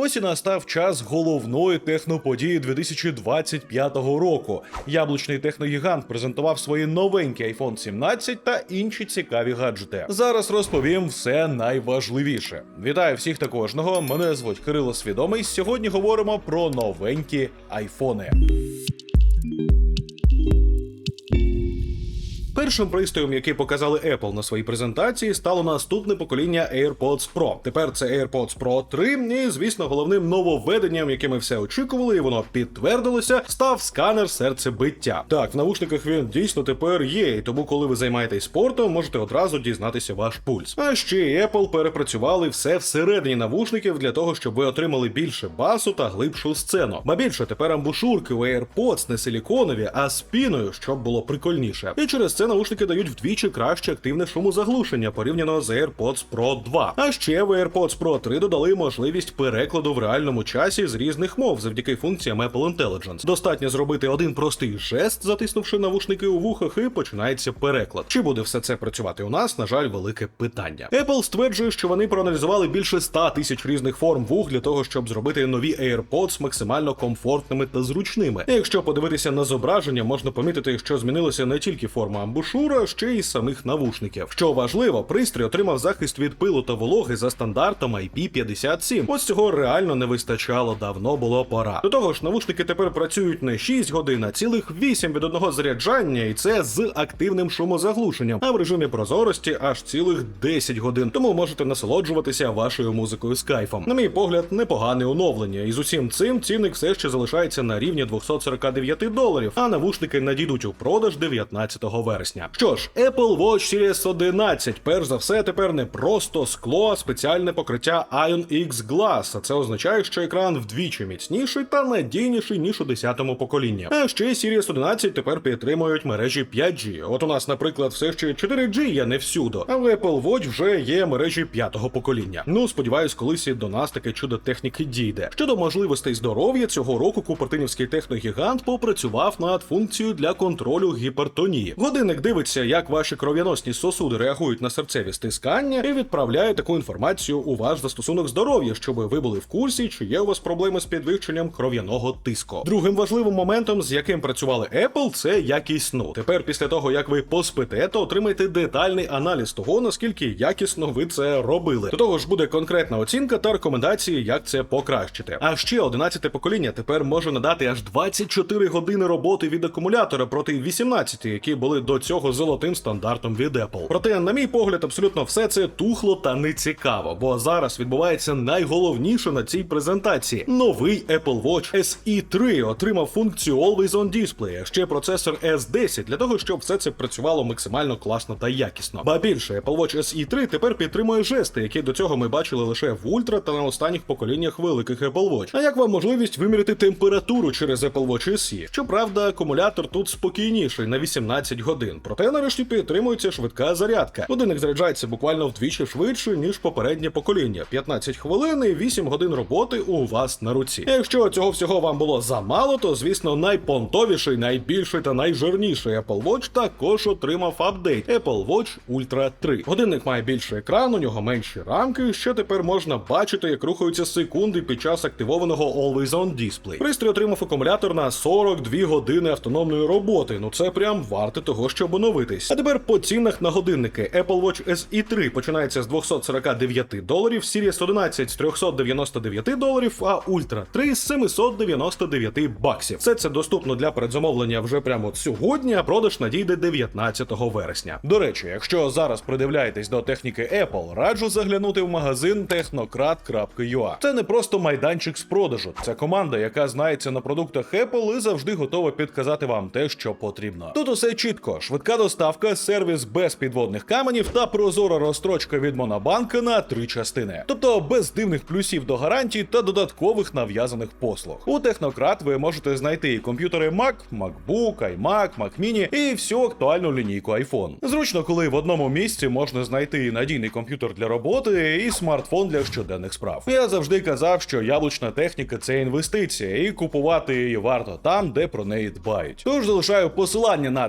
Ось і настав час головної техноподії 2025 року. Яблучний техногігант презентував свої новенькі iPhone 17 та інші цікаві гаджети. Зараз розповім все найважливіше. Вітаю всіх та кожного. Мене звуть Кирило Свідомий. Сьогодні говоримо про новенькі айфони. Першим пристроєм, який показали Apple на своїй презентації, стало наступне покоління AirPods Pro. Тепер це AirPods Pro 3, і звісно, головним нововведенням, яке ми все очікували, і воно підтвердилося, став сканер серцебиття. Так, в навушниках він дійсно тепер є, і тому, коли ви займаєтесь спортом, можете одразу дізнатися ваш пульс. А ще Apple перепрацювали все всередині навушників для того, щоб ви отримали більше басу та глибшу сцену. Ба більше тепер амбушурки у AirPods не силіконові, а з піною, щоб було прикольніше. І через це наушники дають вдвічі краще активне шумозаглушення порівняно з AirPods Pro 2. А ще в AirPods Pro 3 додали можливість перекладу в реальному часі з різних мов завдяки функціям Apple Intelligence. Достатньо зробити один простий жест, затиснувши навушники у вухах, і починається переклад. Чи буде все це працювати у нас? На жаль, велике питання. Apple стверджує, що вони проаналізували більше 100 тисяч різних форм вух для того, щоб зробити нові AirPods максимально комфортними та зручними. І якщо подивитися на зображення, можна помітити, що змінилася не тільки форма амбушура, а ще й самих навушників. Що важливо, пристрій отримав захист від пилу та вологи за стандартом IP57. Ось цього реально не вистачало, давно було пора. До того ж, навушники тепер працюють не 6 годин, а цілих 8 від одного заряджання, і це з активним шумозаглушенням, а в режимі прозорості аж цілих 10 годин. Тому можете насолоджуватися вашою музикою з кайфом. На мій погляд, непогане оновлення, і з усім цим цінник все ще залишається на рівні 249 доларів, а навушники надійдуть у продаж 19 вересня. Що ж, Apple Watch Series 11, перш за все, тепер не просто скло, а спеціальне покриття Ion X Glass, а це означає, що екран вдвічі міцніший та надійніший ніж у 10-му поколінні. А ще Series 11 тепер підтримують мережі 5G. От у нас, наприклад, все ще 4G є не всюди, а в Apple Watch вже є мережі 5-го покоління. Ну, сподіваюсь, колись і до нас таке чудо техніки дійде. Щодо можливостей здоров'я, цього року купертинівський техногігант попрацював над функцією для контролю гіпертонії. Годинник дивиться, як ваші кров'яносні сосуди реагують на серцеві стискання, і відправляє таку інформацію у ваш застосунок здоров'я, щоб ви були в курсі, чи є у вас проблеми з підвищенням кров'яного тиску. Другим важливим моментом, з яким працювали Apple, це якість сну. Тепер, після того як ви поспите, то отримаєте детальний аналіз того, наскільки якісно ви це робили. До того ж буде конкретна оцінка та рекомендації, як це покращити. А ще 11 покоління тепер може надати аж 24 години роботи від акумулятора проти 18, які були до цього золотим стандартом від Apple. Проте, на мій погляд, абсолютно все це тухло та не цікаво, бо зараз відбувається найголовніше на цій презентації. Новий Apple Watch SE 3 отримав функцію Always On Display, а ще процесор S10 для того, щоб все це працювало максимально класно та якісно. Ба більше, Apple Watch SE 3 тепер підтримує жести, які до цього ми бачили лише в ультра та на останніх поколіннях великих Apple Watch. А як вам можливість виміряти температуру через Apple Watch SE? Щоправда, акумулятор тут спокійніший на 18 годин. Проте нарешті підтримується швидка зарядка. Годинник заряджається буквально вдвічі швидше, ніж попереднє покоління. 15 хвилин і 8 годин роботи у вас на руці. Якщо цього всього вам було замало, то звісно найпонтовіший, найбільший та найжирніший Apple Watch також отримав апдейт Apple Watch Ultra 3. Годинник має більший екран, у нього менші рамки. Що тепер можна бачити, як рухаються секунди під час активованого Always On Display. Пристрій отримав акумулятор на 42 години автономної роботи. Ну це прям варте того, щоб оновитись. А тепер по цінах на годинники. Apple Watch SE 3 починається з 249 доларів, Series 11 з 399 доларів, а Ultra 3 з 799 баксів. Все це доступно для передзамовлення вже прямо сьогодні, а продаж надійде 19 вересня. До речі, якщо зараз придивляєтесь до техніки Apple, раджу заглянути в магазин technocrat.ua. Це не просто майданчик з продажу, це команда, яка знається на продуктах Apple і завжди готова підказати вам те, що потрібно. Тут усе чітко: швидка доставка, сервіс без підводних каменів та прозора розстрочка від Монобанка на три частини, тобто без дивних плюсів до гарантій та додаткових нав'язаних послуг. У Технократ ви можете знайти і комп'ютери Mac, MacBook, iMac, Mac Mini і всю актуальну лінійку iPhone. Зручно, коли в одному місці можна знайти і надійний комп'ютер для роботи, і смартфон для щоденних справ. Я завжди казав, що яблучна техніка це інвестиція, і купувати її варто там, де про неї дбають. Тож залишаю посилання на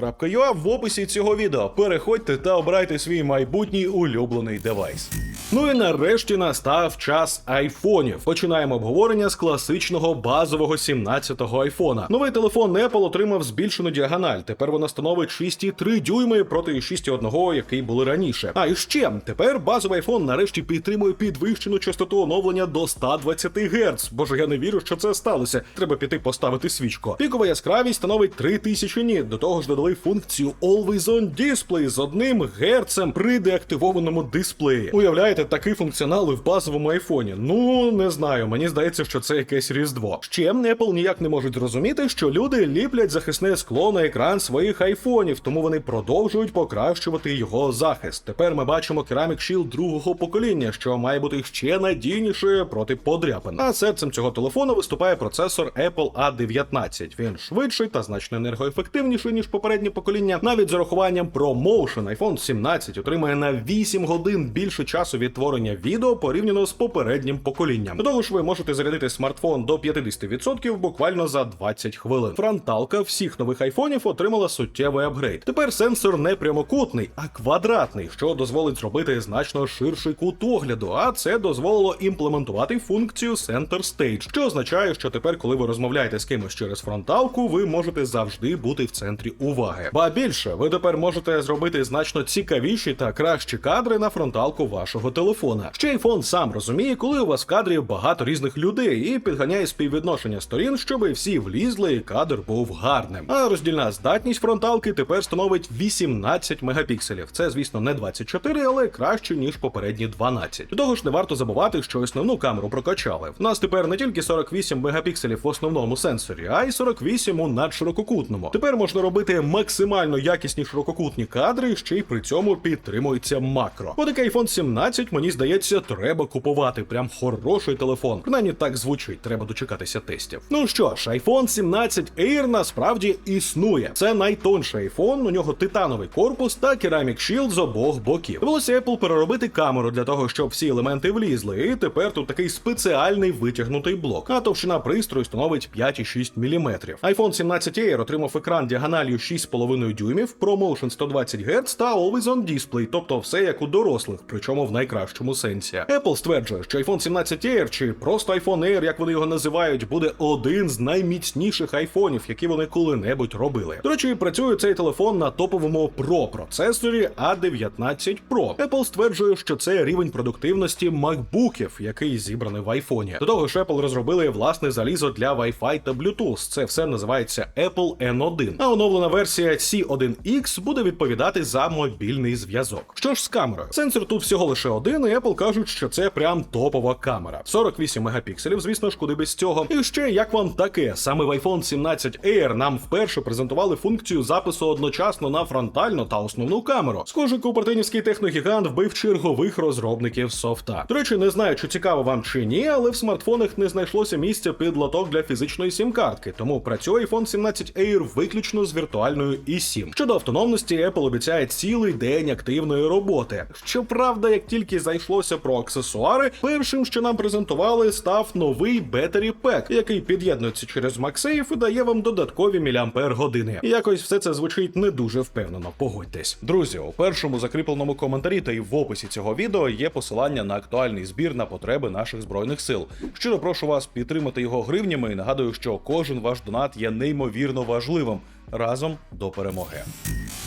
technocrat.ua в описі цього відео. Переходьте та обирайте свій майбутній улюблений девайс. Ну і нарешті настав час айфонів. Починаємо обговорення з класичного базового 17-го айфона. Новий телефон Apple отримав збільшену діагональ. Тепер вона становить 6,3 дюйми проти 6,1, який були раніше. А і ще тепер базовий iPhone нарешті підтримує підвищену частоту оновлення до 120 Гц. Боже, я не вірю, що це сталося. Треба піти поставити свічку. Пікова яскравість становить 3000 ніт. До того ж додали функцію Always On Display з одним герцем при деактивованому дисплеї. Уявляєте, такий функціонал в базовому айфоні. Ну не знаю, мені здається, що це якесь різдво. Ще Apple ніяк не можуть зрозуміти, що люди ліплять захисне скло на екран своїх айфонів, тому вони продовжують покращувати його захист. Тепер ми бачимо Ceramic Shield другого покоління, що має бути ще надійніше проти подряпин. А серцем цього телефону виступає процесор Apple A19. Він швидший та значно енергоефективніший ніж попереднє покоління. Навіть з урахуванням ProMotion iPhone 17 отримає на 8 годин більше часу відтворення відео порівняно з попереднім поколінням. До того ж, ви можете зарядити смартфон до 50% буквально за 20 хвилин. Фронталка всіх нових айфонів отримала суттєвий апгрейд. Тепер сенсор не прямокутний, а квадратний, що дозволить зробити значно ширший кут огляду. А це дозволило імплементувати функцію Center Stage, що означає, що тепер, коли ви розмовляєте з кимось через фронталку, ви можете завжди бути в центрі уваги. Ба більше, ви тепер можете зробити значно цікавіші та кращі кадри на фронталку вашого телефона. Ще iPhone сам розуміє, коли у вас в кадрі багато різних людей і підганяє співвідношення сторін, щоб всі влізли і кадр був гарним. А роздільна здатність фронталки тепер становить 18 мегапікселів. Це, звісно, не 24, але краще ніж попередні 12. До того ж, не варто забувати, що основну камеру прокачали. В нас тепер не тільки 48 мегапікселів в основному сенсорі, а й 48 у надширококутному. Тепер можна робити максимально якісні ширококутні кадри, ще й при цьому підтримується макро. Бо iPhone 17, мені здається, треба купувати. Прям хороший телефон. Принаймні так звучить, треба дочекатися тестів. Ну що ж, iPhone 17 Air насправді існує. Це найтонший iPhone, у нього титановий корпус та Ceramic Shield з обох боків. Довелося Apple переробити камеру для того, щоб всі елементи влізли. І тепер тут такий спеціальний витягнутий блок. А товщина пристрою становить 5,6 мм. iPhone 17 Air отримав екран діагональю 6,5 дюймів, ProMotion 120 Гц та Always On Display, тобто все як у дорослих, причому в найкращому сенсі. Apple стверджує, що iPhone 17 Air чи просто iPhone Air, як вони його називають, буде один з найміцніших айфонів, які вони коли-небудь робили. До речі, працює цей телефон на топовому Pro процесорі A19 Pro. Apple стверджує, що це рівень продуктивності макбуків, який зібраний в айфоні. До того ж, Apple розробили власне залізо для Wi-Fi та Bluetooth. Це все називається Apple N1. А оновлена версія C1X буде відповідати за мобільний зв'язок. Що ж з камерою? Сенсор тут всього лише один, і Apple кажуть, що це прям топова камера. 48 мегапікселів, звісно ж, куди без цього. І ще як вам таке? Саме в iPhone 17 Air нам вперше презентували функцію запису одночасно на фронтальну та основну камеру. Схоже, купертинівський техногігант вбив чергових розробників софта. До речі, не знаю, чи цікаво вам чи ні, але в смартфонах не знайшлося місця під лоток для фізичної сім-картки, тому працює iPhone 17 Air виключно з віртуальною eSIM. Щодо автономності, Apple обіцяє цілий день активної роботи. Щоправда, як тільки зайшлося про аксесуари, першим, що нам презентували, став новий Battery Pack, який під'єднується через MagSafe і дає вам додаткові міліампер години. Якось все це звучить не дуже впевнено. Погодьтесь, друзі. У першому закріпленому коментарі та й в описі цього відео є посилання на актуальний збір на потреби наших збройних сил. Щиро прошу вас підтримати його гривнями і нагадую, що кожен ваш донат є неймовірно важливим. Разом до перемоги.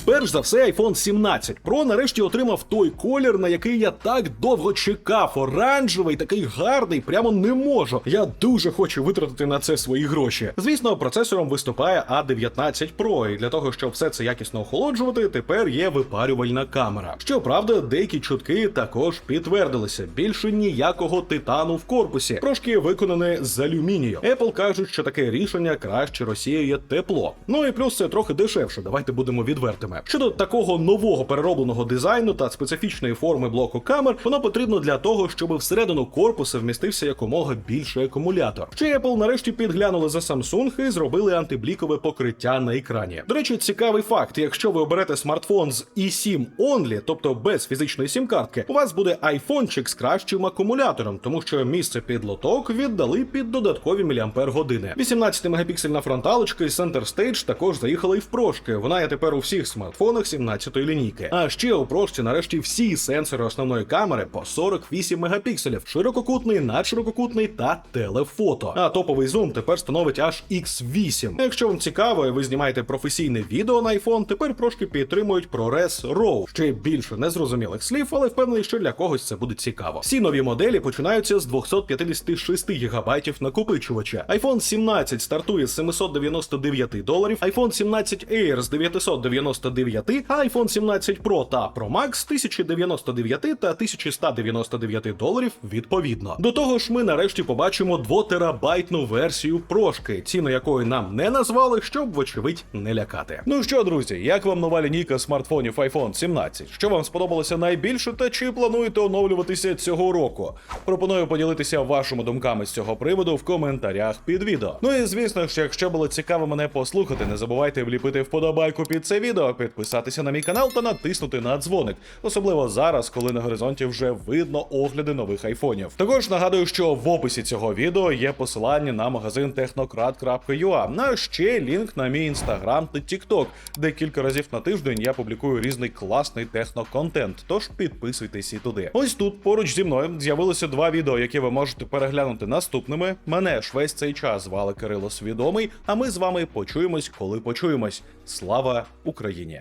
Перш за все, iPhone 17 Pro нарешті отримав той колір, на який я так довго чекав. Оранжевий, такий гарний, прямо не можу. Я дуже хочу витратити на це свої гроші. Звісно, процесором виступає A19 Pro, і для того, щоб все це якісно охолоджувати, тепер є випарювальна камера. Щоправда, деякі чутки також підтвердилися. Більше ніякого титану в корпусі, трошки виконане з алюмінію. Apple кажуть, що таке рішення краще розсіює тепло. Ну і плюс це трохи дешевше. Давайте будемо відвертими. Щодо такого нового переробленого дизайну та специфічної форми блоку камер, воно потрібно для того, щоб всередину корпуса вмістився якомога більший акумулятор. Ще Apple нарешті підглянули за Samsung і зробили антиблікове покриття на екрані. До речі, цікавий факт: якщо ви оберете смартфон з eSIM Only, тобто без фізичної сім-картки, у вас буде айфончик з кращим акумулятором, тому що місце під лоток віддали під додаткові міліампер години. 18 мегапіксельна фронталочка і Center Stage також заїхала і в прошки. Вона є тепер у всіх смартфонах смартфонах 17-ї лінійки. А ще у прошці нарешті всі сенсори основної камери по 48 мегапікселів, ширококутний, надширококутний та телефото. А топовий зум тепер становить аж X8. Якщо вам цікаво, і ви знімаєте професійне відео на iPhone, тепер прошки підтримують ProRes RAW. Ще більше незрозумілих слів, але впевнений, що для когось це буде цікаво. Всі нові моделі починаються з 256 ГБ накопичувача. iPhone 17 стартує з 799 доларів, iPhone 17 Air з 999, iPhone 17 Pro та Pro Max з 1099 та 1199 доларів відповідно. До того ж, ми нарешті побачимо 2-терабайтну версію прошки, ціну якої нам не назвали, щоб вочевидь не лякати. Ну що, друзі, як вам нова лінійка смартфонів iPhone 17? Що вам сподобалося найбільше та чи плануєте оновлюватися цього року? Пропоную поділитися вашими думками з цього приводу в коментарях під відео. Ну і звісно ж, якщо було цікаво мене послухати, не забувайте вліпити вподобайку під це відео, підписатися на мій канал та натиснути на дзвоник, особливо зараз, коли на горизонті вже видно огляди нових айфонів. Також нагадую, що в описі цього відео є посилання на магазин technocrat.ua, на ще лінк на мій інстаграм та тікток, де кілька разів на тиждень я публікую різний класний техноконтент. Тож підписуйтесь і туди. Ось тут поруч зі мною з'явилося два відео, які ви можете переглянути наступними. Мене ж весь цей час звали Кирило Свідомий. А ми з вами почуємось, коли почуємось. Слава Україні!